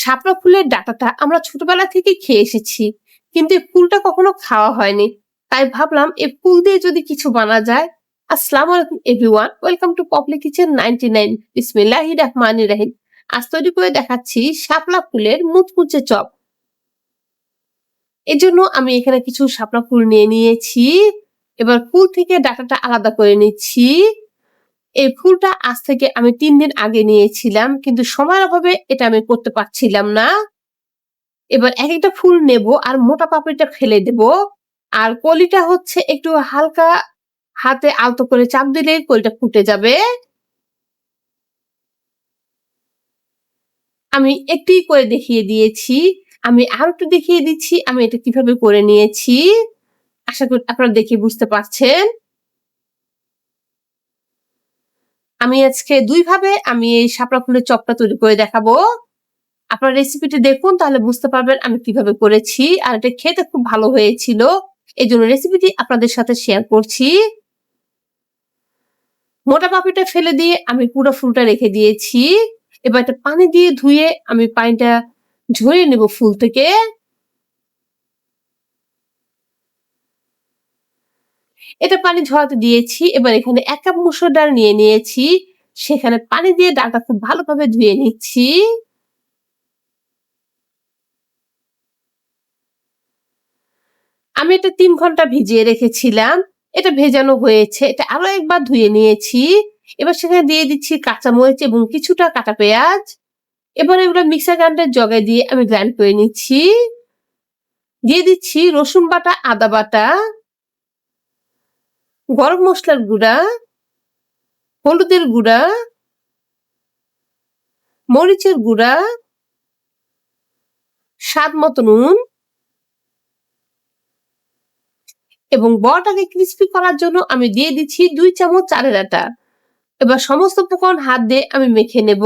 শাপলা ফুলের ডাটাটা আমরা ছোটবেলা থেকে খেয়ে এসেছি। কিন্তু এই ফুলটা কখনো খাওয়া হয়নি। তাই ভাবলাম এই ফুল দিয়ে যদি কিছু বানা যায়। আসসালামু আলাইকুম everyone, welcome to Popli kitchen ninety nine, বিসমিল্লাহি রহমানি রাহিম। আজ তৈরি করে দেখাচ্ছি শাপলা ফুলের মুচমুচে চপ। এজন্য আমি এখানে কিছু শাপলা ফুল নিয়ে নিয়েছি। এবার ফুল থেকে ডাটাটা আলাদা করে নিচ্ছি। এই ফুলটা আজ থেকে আমি তিন দিন আগে নিয়েছিলাম, কিন্তু সময়ের অভাবে এটা আমি করতে পারছিলাম না। এবার এক একটা ফুল নেব আর মোটা পাপড়িটা ফেলে দেব। আর কলিটা হচ্ছে একটু হালকা হাতে আলতো করে চাপ দিলে কলিটা ফুটে যাবে। আমি একটি করে দেখিয়ে দিয়েছি। আমি আর একটু দেখিয়ে দিচ্ছি, আমি এটা কীভাবে করে নিয়েছি। আশা করি আপনারা দেখে বুঝতে পারছেন। আমি আজকে দুই ভাবে আমি এই শাপলা ফুলের চপটা তৈরি করে দেখাবো। আপনার রেসিপিটি দেখুন, তাহলে বুঝতে পারবেন আমি কীভাবে করেছি, আর এটা খেতে খুব ভালো হয়েছিল। এই জন্য রেসিপিটি আপনাদের সাথে শেয়ার করছি। মোটা পাপিটা ফেলে দিয়ে আমি পুরো ফুলটা রেখে দিয়েছি। এবার এটা পানি দিয়ে ধুয়ে আমি পানিটা ঝরিয়ে নেব ফুল থেকে। এটা পানি ঝরাতে দিয়েছি, এবার এখানে এক কাপ মুসুর ডাল নিয়ে নিয়েছি, সেখানে পানি দিয়ে ডালটা খুব ভালোভাবে ধুয়ে নিচ্ছি। আমি এটা তিন ঘণ্টা ভিজিয়ে রেখেছিলাম, এটা ভেজানো হয়েছে, এটা আরও একবার ধুয়ে নিয়েছি। এবার সেখানে দিয়ে দিচ্ছি কাঁচা মরিচ এবং কিছুটা কাটা পেঁয়াজ। এবার এগুলো মিক্সার গ্রাইন্ডার জগায় দিয়ে আমি গ্রাইন্ড করে নিচ্ছি। দিয়ে দিচ্ছি রসুন বাটা, আদা বাটা। গরম মশলার গুঁড়া, হলুদের গুঁড়া, মরিচের গুঁড়া, স্বাদ মতো নুন এবং বড়টাকে ক্রিস্পি করার জন্য আমি দিয়ে দিচ্ছি দুই চামচ চালের আটা। এবার সমস্ত উপকরণ হাত দিয়ে আমি মেখে নেব।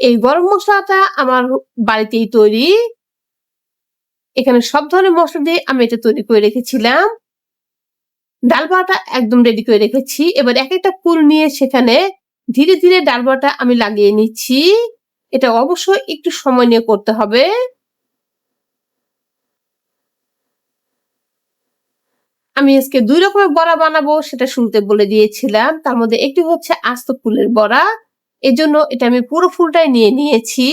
এই গরম মশলাটা আমার বাড়িতেই তৈরি। এখানে সব ধরনের মশলা দিয়ে আমি এটা তৈরি করে রেখেছিলাম। ডাল বাটা একদম রেডি করে রেখেছি। এবার এক একটা ফুল নিয়ে সেখানে ধীরে ধীরে ডাল বাটা আমি লাগিয়ে নিচ্ছি। এটা অবশ্যই একটু সময় নিয়ে করতে হবে। আমি আজকে দুই রকমের বড়া বানাবো, সেটা শুরুতে বলে দিয়েছিলাম। তার মধ্যে একটি হচ্ছে আস্ত ফুলের বড়া। এজন্য এটা আমি পুরো ফুলটাই নিয়ে নিয়েছি।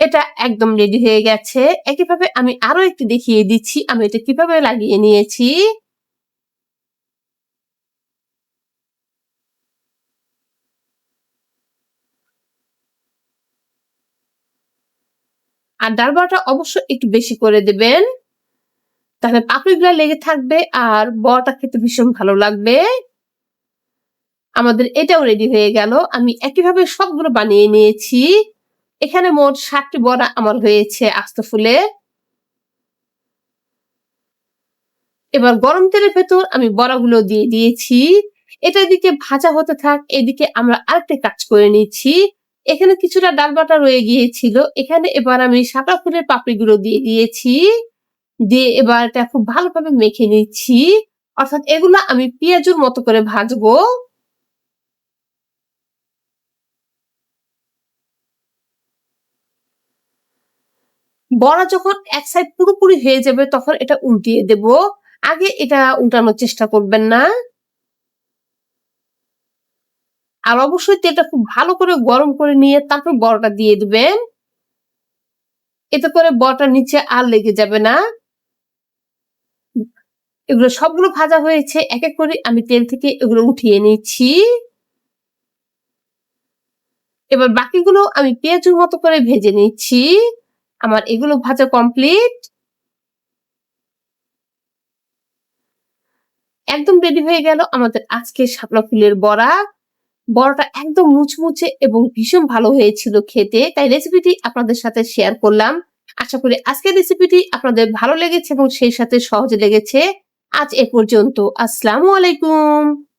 এটা একদম রেডি হয়ে গেছে। একইভাবে আমি আরও একটি দেখিয়ে দিচ্ছি। আমি এটা কীভাবে লাগিয়ে নিয়েছি? আর ডাল অবশ্য একটু বেশি করে দেবেন। তাহলে পাপড়িগুলা লেগে থাকবে আর বড়াটা খেতে ভীষণ ভালো লাগবে। আমাদের এটাও রেডি হয়ে গেল। আমি একইভাবে সবগুলো বানিয়ে নিয়েছি। এখানে মোট ষাটটি বড়া আমার হয়েছে আস্ত ফুলে এবার গরম তেলের ভেতর আমি বড়াগুলো দিয়ে দিয়েছি। এটা এদিকে ভাজা হতে থাক, এদিকে আমরা আরেকটা কাজ করে নিচ্ছি। এখানে কিছুটা ডাল বাটা রয়ে গিয়েছিল। এখানে এবার আমি শাপলা ফুলের পাপড়িগুলো দিয়ে দিয়েছি। দিয়ে এবার এটা খুব ভালোভাবে মেখে নিচ্ছি। অর্থাৎ এগুলো আমি পেঁয়াজুর মতো করে ভাজবো। বড়া যখন এক সাইড পুরোপুরি হয়ে যাবে, তখন এটা উল্টিয়ে দেব। আগে এটা উল্টানোর চেষ্টা করবেন না। আর অবশ্যই তেলটা খুব ভালো করে গরম করে নিয়ে তারপর বড়টা দিয়ে দিবেন। এতে করে বড়টা নিচে আর লেগে যাবে না। এগুলো সবগুলো ভাজা হয়েছে, এক এক করে আমি তেল থেকে এগুলো উঠিয়ে নিচ্ছি। এবার বাকিগুলো আমি পেঁয়াজের মতো করে ভেজে নিচ্ছি। আমার এগুলো ভাজা কমপ্লিট একদম রেডি হয়ে গেল আমাদের আজকে শাপলা ফুলের বড়া। বড়াটা একদম মুচমুচে এবং ভীষণ ভালো হয়েছিল খেতে, তাই রেসিপিটি আপনাদের সাথে শেয়ার করলাম। আশা করি আজকের রেসিপিটি আপনাদের ভালো লেগেছে এবং সেই সাথে সহজে লেগেছে। আজ এ পর্যন্ত, আসসালামু আলাইকুম।